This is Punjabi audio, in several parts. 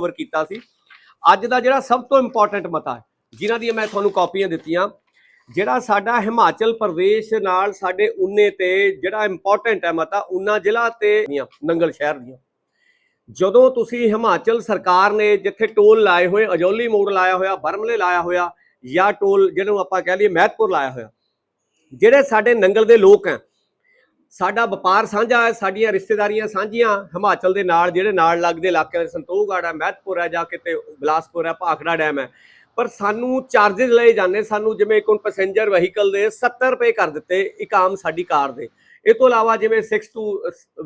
ਕਵਰ ਕੀਤਾ ਸੀ। ਅੱਜ ਦਾ ਜਿਹੜਾ ਸਭ ਤੋਂ ਇੰਪੋਰਟੈਂਟ ਮਤਾ ਹੈ, ਜਿਨ੍ਹਾਂ ਦੀਆਂ ਮੈਂ ਤੁਹਾਨੂੰ ਕਾਪੀਆਂ ਦਿੱਤੀਆਂ, ਜਿਹੜਾ ਸਾਡਾ ਹਿਮਾਚਲ ਪ੍ਰਦੇਸ਼ ਨਾਲ ਸਾਡੇ ਉਨੇ ਤੇ ਜਿਹੜਾ ਇੰਪੋਰਟੈਂਟ ਹੈ ਮਤਾ ਉਨਾ ਜ਼ਿਲ੍ਹਾ ਤੇ ਨੰਗਲ ਸ਼ਹਿਰ ਦੀਆਂ। ਜਦੋਂ ਤੁਸੀਂ ਹਿਮਾਚਲ ਸਰਕਾਰ ਨੇ ਜਿੱਥੇ ਟੋਲ ਲਾਏ ਹੋਏ, ਅਜੋਲੀ ਮੋੜ ਲਾਇਆ ਹੋਇਆ, ਬਰਮਲੇ ਲਾਇਆ ਹੋਇਆ, ਜਾਂ ਟੋਲ ਜਿਹਨੂੰ ਆਪਾਂ ਕਹਿ ਲਈਏ ਮਹਿਤਪੁਰ ਲਾਇਆ ਹੋਇਆ, ਜਿਹੜੇ ਸਾਡੇ ਨੰਗਲ ਦੇ ਲੋਕ ਹੈ ਸਾਡਾ ਵਪਾਰ ਸਾਂਝਾ ਹੈ ਸਾਡੀਆਂ ਰਿਸ਼ਤੇਦਾਰੀਆਂ ਸਾਂਝੀਆਂ। ਹਿਮਾਚਲ ਦੇ ਨਾਲ ਜਿਹੜੇ ਨਾਲ ਲੱਗਦੇ ਇਲਾਕੇ ਸੰਤੋਖਗੜ੍ਹ ਹੈ ਮਹਿਤਪੁਰ ਹੈ ਜਾ ਕੇ ਤੇ ਬਲਾਸਪੁਰ ਹੈ ਭਾਖੜਾ ਡੈਮ ਹੈ। ਪਰ ਸਾਨੂੰ ਚਾਰजेस ਲਏ ਜਾਂਦੇ ਸਾਨੂੰ ਜਿਵੇਂ ਇੱਕ ਹੁਣ ਪੈਸੇਂਜਰ ਵਹੀਕਲ ਦੇ 70 ਰੁਪਏ ਕਰ ਦਿੱਤੇ ਇੱਕ ਆਮ ਸਾਡੀ ਕਾਰ ਦੇ। ਇਹ ਤੋਂ ਇਲਾਵਾ ਜਿਵੇਂ 6 ਟੂ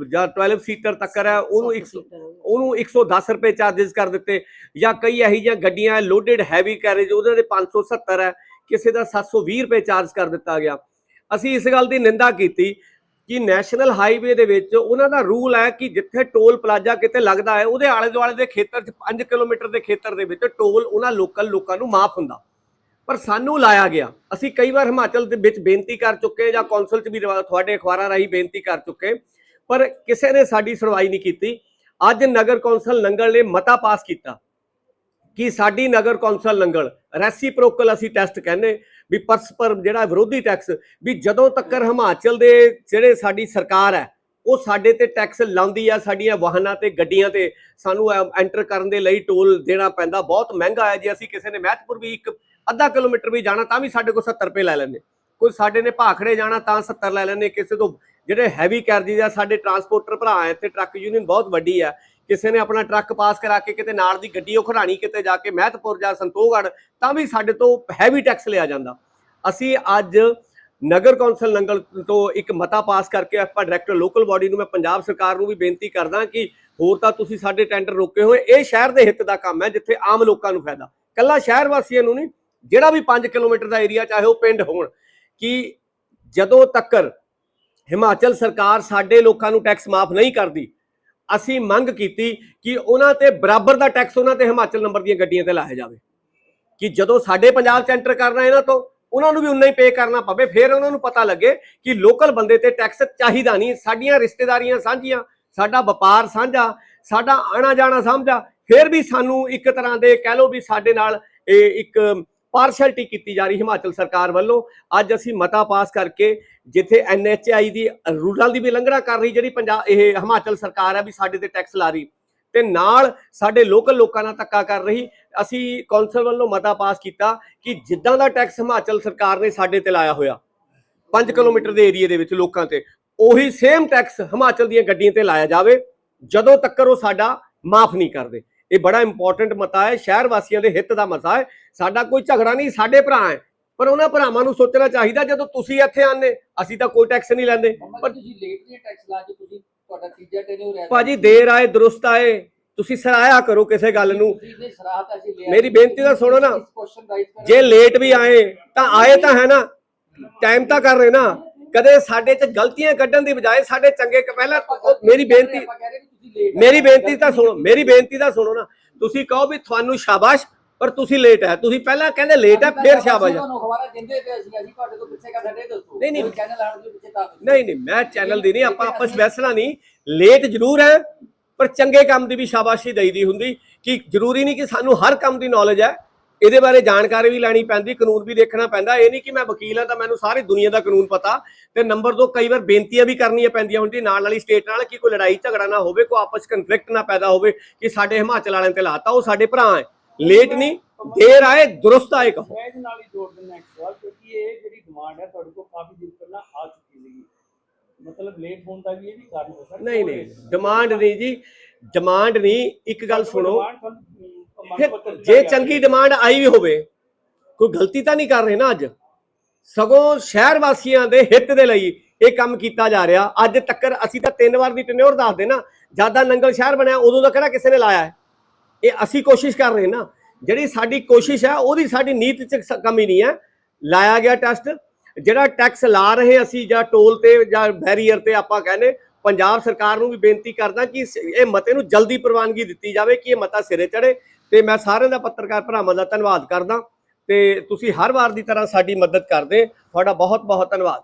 ਜਾਂ 12 ਸੀਟਰ ਤੱਕ ਹੈ ਉਹਨੂੰ ਇੱਕ ਉਹਨੂੰ 110 ਰੁਪਏ ਚਾਰजेस ਕਰ ਦਿੱਤੇ ਜਾਂ ਕਈ ਇਹੋ ਜਿਹੀਆਂ ਗੱਡੀਆਂ ਲੋਡਡ ਹੈਵੀ ਕੈਰੇਜ ਉਹਨਾਂ ਦੇ 570 ਹੈ ਕਿਸੇ ਦਾ 720 ਰੁਪਏ ਚਾਰਜ ਕਰ ਦਿੱਤਾ ਗਿਆ। ਅਸੀਂ ਇਸ ਗੱਲ ਦੀ ਨਿੰਦਾ ਕੀਤੀ ਕਿ ਨੈਸ਼ਨਲ ਹਾਈਵੇ ਦੇ ਵਿੱਚ ਉਹਨਾਂ ਦਾ ਰੂਲ ਹੈ ਕਿ ਜਿੱਥੇ ਟੋਲ ਪਲਾਜ਼ਾ ਕਿਤੇ ਲੱਗਦਾ ਹੈ, ਉਹਦੇ ਆਲੇ ਦੁਆਲੇ ਦੇ ਖੇਤਰ 'ਚ 5 ਕਿਲੋਮੀਟਰ ਦੇ ਖੇਤਰ ਦੇ ਵਿੱਚ ਟੋਲ ਉਹਨਾਂ ਲੋਕਲ ਲੋਕਾਂ ਨੂੰ ਮਾਫ ਹੁੰਦਾ। ਪਰ ਸਾਨੂੰ ਲਾਇਆ ਗਿਆ। ਅਸੀਂ ਕਈ ਵਾਰ ਹਿਮਾਚਲ ਦੇ ਵਿੱਚ ਬੇਨਤੀ ਕਰ ਚੁੱਕੇ ਜਾਂ ਕੌਂਸਲ 'ਚ ਵੀ ਤੁਹਾਡੇ ਅਖਬਾਰਾਂ ਰਾਹੀਂ ਬੇਨਤੀ ਕਰ ਚੁੱਕੇ, ਪਰ ਕਿਸੇ ਨੇ ਸਾਡੀ ਸੁਣਵਾਈ ਨਹੀਂ ਕੀਤੀ। ਅੱਜ ਨਗਰ ਕੌਂਸਲ ਨੰਗਲ ਨੇ ਮਤਾ ਪਾਸ ਕੀਤਾ ਕਿ ਸਾਡੀ ਨਗਰ ਕੌਂਸਲ ਨੰਗਲ, ਰੈਸੀਪ੍ਰੋਕਲ ਅਸੀਂ ਟੈਸਟ ਕਹਿੰਦੇ ਵੀ ਪਰਸਪਰ ਜਿਹੜਾ ਵਿਰੋਧੀ ਟੈਕਸ ਵੀ ਜਦੋਂ ਤੱਕ ਹਿਮਾਚਲ ਦੇ ਜਿਹੜੇ ਸਾਡੀ ਸਰਕਾਰ ਹੈ, ਉਹ ਸਾਡੇ ਤੇ ਟੈਕਸ ਲਾਉਂਦੀ ਆ, ਸਾਡੀਆਂ ਵਾਹਨਾਂ ਤੇ, ਗੱਡੀਆਂ ਤੇ, ਸਾਨੂੰ ਐਂਟਰ ਕਰਨ ਦੇ ਲਈ ਟੋਲ ਦੇਣਾ ਪੈਂਦਾ, ਬਹੁਤ ਮਹਿੰਗਾ ਹੈ। ਜੇ ਅਸੀਂ ਕਿਸੇ ਨੇ ਮਹਿਤਪੁਰ ਵੀ ਇੱਕ ਅੱਧਾ ਕਿਲੋਮੀਟਰ ਵੀ ਜਾਣਾ, ਤਾਂ ਵੀ ਸਾਡੇ ਕੋਲ 70 ਰੁਪਏ ਲੈ ਲੈਂਦੇ। ਕੋਈ ਸਾਡੇ ਨੇ ਭਾਖੜੇ ਜਾਣਾ, ਤਾਂ 70 ਲੈ ਲੈਂਦੇ। ਕਿਸੇ ਤੋਂ ਜਿਹੜੇ ਹੈਵੀ ਕੈਰਜੀਜ਼ ਆ, ਸਾਡੇ ਟਰਾਂਸਪੋਰਟਰ ਭਰਾ ਆ ਇੱਥੇ ਟਰੱਕ ਯੂਨੀਅਨ ਬਹੁਤ ਵੱਡੀ ਆ ਕਿਸੇ ਨੇ ਆਪਣਾ ਟਰੱਕ ਪਾਸ ਕਰਾ ਕੇ ਕਿਤੇ ਨਾਲ ਦੀ ਗੱਡੀ ਉਹ ਖੜਾਣੀ ਕਿਤੇ ਜਾ ਕੇ ਮਹਿਤਪੁਰ ਜਾਂ ਸੰਤੋਖਗੜ੍ਹ ਤਾਂ ਵੀ ਸਾਡੇ ਤੋਂ ਹੈਵੀ ਟੈਕਸ ਲਿਆ ਜਾਂਦਾ। ਅਸੀਂ ਅੱਜ ਨਗਰ ਕੌਂਸਲ ਨੰਗਲ ਤੋਂ ਇੱਕ ਮਤਾ ਪਾਸ ਕਰਕੇ ਆਪਾਂ ਡਾਇਰੈਕਟਰ ਲੋਕਲ ਬਾਡੀ ਨੂੰ ਮੈਂ ਪੰਜਾਬ ਸਰਕਾਰ ਨੂੰ ਵੀ ਬੇਨਤੀ ਕਰਦਾ ਕਿ ਹੋਰ ਤਾਂ ਤੁਸੀਂ ਸਾਡੇ ਟੈਂਡਰ ਰੋਕੇ ਹੋਏ, ਇਹ ਸ਼ਹਿਰ ਦੇ ਹਿੱਤ ਦਾ ਕੰਮ ਹੈ, ਜਿੱਥੇ ਆਮ ਲੋਕਾਂ ਨੂੰ ਫਾਇਦਾ। ਕੱਲਾ ਸ਼ਹਿਰ ਵਾਸੀਆਂ ਨੂੰ ਨਹੀਂ, ਜਿਹੜਾ ਵੀ 5 ਕਿਲੋਮੀਟਰ ਦਾ ਏਰੀਆ ਚਾਹੇ ਉਹ ਪਿੰਡ ਹੋਣ, ਕਿ ਜਦੋਂ ਤੱਕ ਹਿਮਾਚਲ ਸਰਕਾਰ ਸਾਡੇ ਲੋਕਾਂ ਨੂੰ ਟੈਕਸ ਮਾਫ ਨਹੀਂ ਕਰਦੀ ਅਸੀਂ ਮੰਗ ਕੀਤੀ ਕਿ ਉਹਨਾਂ ਤੇ ਬਰਾਬਰ ਦਾ ਟੈਕਸ ਉਹਨਾਂ ਤੇ ਹਿਮਾਚਲ ਨੰਬਰ ਦੀਆਂ ਗੱਡੀਆਂ ਤੇ ਲਾਇਆ ਜਾਵੇ। ਕਿ ਜਦੋਂ ਸਾਡੇ ਪੰਜਾਬ ਚ ਐਂਟਰ ਕਰਨਾ ਇਹਨਾਂ ਤੋਂ, ਉਹਨਾਂ ਨੂੰ ਵੀ ਉਨਾ ਹੀ ਪੇ ਕਰਨਾ ਪਵੇ, ਫਿਰ ਉਹਨਾਂ ਨੂੰ ਪਤਾ ਲੱਗੇ ਕਿ ਲੋਕਲ ਬੰਦੇ ਤੇ ਟੈਕਸ ਚਾਹੀਦਾ ਨਹੀਂ। ਸਾਡੀਆਂ ਰਿਸ਼ਤੇਦਾਰੀਆਂ ਸਾਂਝੀਆਂ, ਸਾਡਾ ਵਪਾਰ ਸਾਂਝਾ, ਸਾਡਾ ਆਣਾ ਜਾਣਾ ਸਾਂਝਾ, ਫਿਰ ਵੀ ਸਾਨੂੰ ਇੱਕ ਤਰ੍ਹਾਂ ਦੇ ਕਹਿ ਲਓ ਵੀ ਸਾਡੇ ਨਾਲ ਇਹ ਇੱਕ ਪਾਰਸ਼ਲਟੀ ਕੀਤੀ ਜਾ ਰਹੀ ਹਿਮਾਚਲ ਸਰਕਾਰ ਵੱਲੋਂ। ਅੱਜ ਅਸੀਂ ਮਤਾ ਪਾਸ ਕਰਕੇ ਜਿੱਥੇ ਐਨਐਚਆਈ ਦੀ ਰੂਲਾਂ ਦੀ ਵੀ ਉਲੰਘਣਾ ਕਰ ਰਹੀ, ਜਿਹੜੀ ਪੰਜਾਬ ਇਹ ਹਿਮਾਚਲ ਸਰਕਾਰ ਹੈ ਵੀ ਸਾਡੇ ਤੇ ਟੈਕਸ ਲਾ ਰਹੀ। ਤੇ ਨਾਲ ਸਾਡੇ ਲੋਕਲ ਲੋਕਾਂ ਨਾਲ ਧੱਕਾ ਕਰ ਰਹੀ। ਅਸੀਂ ਕੌਂਸਲ ਵੱਲੋਂ ਮਤਾ ਪਾਸ ਕੀਤਾ ਕਿ ਜਿੱਦਾਂ ਦਾ ਟੈਕਸ ਹਿਮਾਚਲ ਸਰਕਾਰ ਨੇ ਸਾਡੇ ਤੇ ਲਾਇਆ ਹੋਇਆ 5 ਕਿਲੋਮੀਟਰ ਦੇ ਏਰੀਆ ਦੇ ਵਿੱਚ ਲੋਕਾਂ ਤੇ, ਉਹੀ ਸੇਮ ਟੈਕਸ ਹਿਮਾਚਲ ਦੀਆਂ ਗੱਡੀਆਂ ਤੇ ਲਾਇਆ ਜਾਵੇ, ਜਦੋਂ ਤੱਕ ਉਹ ਸਾਡਾ ਮਾਫ ਨਹੀਂ ਕਰਦੇ। ਇਹ ਬੜਾ ਇੰਪੋਰਟੈਂਟ ਮਤਾ ਹੈ ਸ਼ਹਿਰ ਵਾਸੀਆਂ ਦੇ ਹਿੱਤ ਦਾ ਮਸਾ ਹੈ। ਸਾਡਾ ਕੋਈ ਝਗੜਾ ਨਹੀਂ ਸਾਡੇ ਭਰਾ ਹੈ। ਪਰ ਉਹਨਾਂ ਭਰਾਵਾਂ ਨੂੰ ਸੋਚਣਾ ਚਾਹੀਦਾ ਜਦੋਂ ਤੁਸੀਂ ਇੱਥੇ ਆਨੇ ਅਸੀਂ ਤਾਂ ਕੋਈ ਟੈਕਸ ਨਹੀਂ ਲੈਂਦੇ। ਪਰ ਤੁਸੀਂ ਲੇਟ ਨਹੀਂ ਟੈਕਸ ਲਾ ਕੇ ਤੁਸੀਂ ਤੁਹਾਡਾ ਤੀਜਾ ਟੈਨਿਓਰ ਹੈ ਭਾਜੀ ਦੇਰ ਆਏ ਦਰੁਸਤ ਆਏ। ਤੁਸੀਂ ਸਰਾਇਆ ਕਰੋ ਕਿਸੇ ਗੱਲ ਨੂੰ। ਮੇਰੀ ਬੇਨਤੀ ਤਾਂ ਸੁਣੋ ਨਾ। ਜੇ ਲੇਟ ਵੀ ਆਏ ਤਾਂ ਆਏ ਤਾਂ ਹੈ ਨਾ। ਟਾਈਮ ਤਾਂ ਕਰ ਰਹੇ ਨਾ। ਕਦੇ ਸਾਡੇ 'ਚ ਗਲਤੀਆਂ ਕੱਢਣ ਦੀ ਬਜਾਏ ਸਾਡੇ ਚੰਗੇ ਪਹਿਲਾਂ ਮੇਰੀ ਬੇਨਤੀ ਮੇਰੀ ਬੇਨਤੀ ਤਾਂ ਸੁਣੋ ਮੇਰੀ ਬੇਨਤੀ ਤਾਂ ਸੁਣੋ ਨਾ। ਤੁਸੀਂ ਕਹੋ ਵੀ ਤੁਹਾਨੂੰ ਸ਼ਾਬਾਸ਼ ਪਰ ਤੁਸੀਂ ਲੇਟ ਹੈ ਤੁਸੀਂ ਪਹਿਲਾਂ ਕਹਿੰਦੇ ਲੇਟ ਹੈ ਫਿਰ ਸ਼ਾਬਾਸ਼ ਤੁਹਾਨੂੰ ਖਬਰਾਂ ਦਿੰਦੇ ਪਏ ਅਸੀਂ ਅਸੀਂ ਤੁਹਾਡੇ ਤੋਂ ਪਿੱਛੇ ਕਰ ਰਹੇ ਦੱਸੋ। ਨਹੀਂ, ਨਹੀਂ। ਚੈਨਲ ਆਣ ਦੇ ਪਿੱਛੇ ਤਾਂ ਨਹੀਂ ਨਹੀਂ ਮੈਂ ਚੈਨਲ ਦੀ ਨਹੀਂ ਆਪਾਂ ਆਪਸ ਵੈਸਣਾ ਨਹੀਂ। ਲੇਟ ਜ਼ਰੂਰ ਹੈ ਪਰ ਚੰਗੇ ਕੰਮ ਦੀ ਵੀ ਸ਼ਾਬਾਸ਼ੀ ਦਈਦੀ ਹੁੰਦੀ। ਕਿ ਜ਼ਰੂਰੀ ਨਹੀਂ ਕਿ ਸਾਨੂੰ ਹਰ ਕੰਮ ਦੀ ਨੌਲੇਜ ਹੈ। ਇਹਦੇ ਬਾਰੇ ਜਾਣਕਾਰੀ ਵੀ ਲੈਣੀ ਪੈਂਦੀ ਕਾਨੂੰਨ ਵੀ ਦੇਖਣਾ ਪੈਂਦਾ। ਇਹ ਨਹੀਂ ਕਿ ਮੈਂ ਵਕੀਲ ਹਾਂ ਤਾਂ ਮੈਨੂੰ ਸਾਰੀ ਦੁਨੀਆ ਦਾ ਕਾਨੂੰਨ ਪਤਾ। ਤੇ ਨੰਬਰ 2 ਕਈ ਵਾਰ ਬੇਨਤੀਆਂ ਵੀ ਕਰਨੀਆਂ ਪੈਂਦੀਆਂ ਹੁੰਦੀ ਨਾਲ ਵਾਲੀ ਸਟੇਟ ਨਾਲ ਕਿ ਕੋਈ ਲੜਾਈ ਝਗੜਾ ਨਾ ਹੋਵੇ ਕੋਈ ਆਪਸ ਕਨਫਲਿਕਟ ਨਾ ਪੈਦਾ ਹੋਵੇ ਕਿ ਸਾਡੇ ਹਿਮਾਚਲ ਵਾਲਿਆਂ ਤੇ ਲਾਤਾ ਉਹ ਸਾਡੇ ਭਰਾ ਹੈ। ਲੇਟ ਨਹੀਂ ਦੇਰ ਆਏ ਦਰੁਸਤ ਆਏ ਕਹੋ। ਮੈਂ ਨਾਲ ਹੀ ਜੋੜ ਦਿੰਦਾ ਇੱਕ ਸਵਾਲ ਕਿਉਂਕਿ ਇਹ ਜਿਹੜੀ ਡਿਮਾਂਡ ਹੈ ਤੁਹਾਡੇ ਕੋਲ ਕਾਫੀ ਦਿਨ ਪਹਿਲਾਂ ਆ ਚੁੱਕੀ ਸੀਗੀ। ਮਤਲਬ ਲੇਟ ਹੋਣ ਦਾ ਵੀ ਇਹ ਵੀ ਕਾਰਨ ਹੋ ਸਕਦਾ ਨਹੀਂ ਨਹੀਂ ਡਿਮਾਂਡ ਨਹੀਂ ਜੀ ਡਿਮਾਂਡ ਨਹੀਂ ਇੱਕ ਗੱਲ ਸੁਣੋ। ਫਿਰ ਜੇ ਚੰਗੀ ਡਿਮਾਂਡ ਆਈ ਵੀ ਹੋਵੇ, ਕੋਈ ਗਲਤੀ ਤਾਂ ਨਹੀਂ ਕਰ ਰਹੇ ਨਾ ਅੱਜ? ਸਗੋਂ ਸ਼ਹਿਰ ਵਾਸੀਆਂ ਦੇ ਹਿੱਤ ਦੇ ਲਈ ਇਹ ਕੰਮ ਕੀਤਾ ਜਾ ਰਿਹਾ। ਅੱਜ ਤੱਕਰ ਅਸੀਂ ਤਾਂ ਤਿੰਨ ਵਾਰ ਦੀ ਟਨਿਓਰ ਦੱਸਦੇ ਨਾ ਜ਼ਿਆਦਾ ਨੰਗਲ ਸ਼ਹਿਰ ਬਣਿਆ, ਉਦੋਂ ਦਾ ਕਿਹੜਾ ਕਿਸੇ ਨੇ ਲਾਇਆ ਇਹ ਅਸੀਂ ਕੋਸ਼ਿਸ਼ ਕਰ ਰਹੇ ਨਾ। ਜਿਹੜੀ ਸਾਡੀ ਕੋਸ਼ਿਸ਼ ਹੈ, ਉਹਦੀ ਸਾਡੀ ਨੀਤ ਚ ਕਮੀ ਨਹੀਂ ਹੈ। ਲਾਇਆ ਗਿਆ ਟੈਸਟ। ਜਿਹੜਾ ਟੈਕਸ ਲਾ ਰਹੇ ਅਸੀਂ, ਜਾਂ ਟੋਲ ਤੇ, ਜਾਂ ਬੈਰੀਅਰ ਤੇ ਆਪਾਂ ਕਹਿੰਦੇ ਪੰਜਾਬ ਸਰਕਾਰ ਨੂੰ ਵੀ ਬੇਨਤੀ ਕਰਦਾ ਕਿ ਇਹ ਮਤੇ ਨੂੰ ਜਲਦੀ ਪ੍ਰਵਾਨਗੀ ਦਿੱਤੀ ਜਾਵੇ ਕਿ ਇਹ ਮਤਾ ਸਿਰੇ ਚੜੇ ਤੇ ਮੈਂ ਸਾਰਿਆਂ ਦਾ ਪੱਤਰਕਾਰ ਭਰਾਵਾਂ ਦਾ ਧੰਨਵਾਦ ਕਰਦਾ। ਤੇ ਤੁਸੀਂ ਹਰ ਵਾਰ ਦੀ ਤਰ੍ਹਾਂ ਸਾਡੀ ਮਦਦ ਕਰਦੇ। ਤੁਹਾਡਾ ਬਹੁਤ ਬਹੁਤ ਧੰਨਵਾਦ।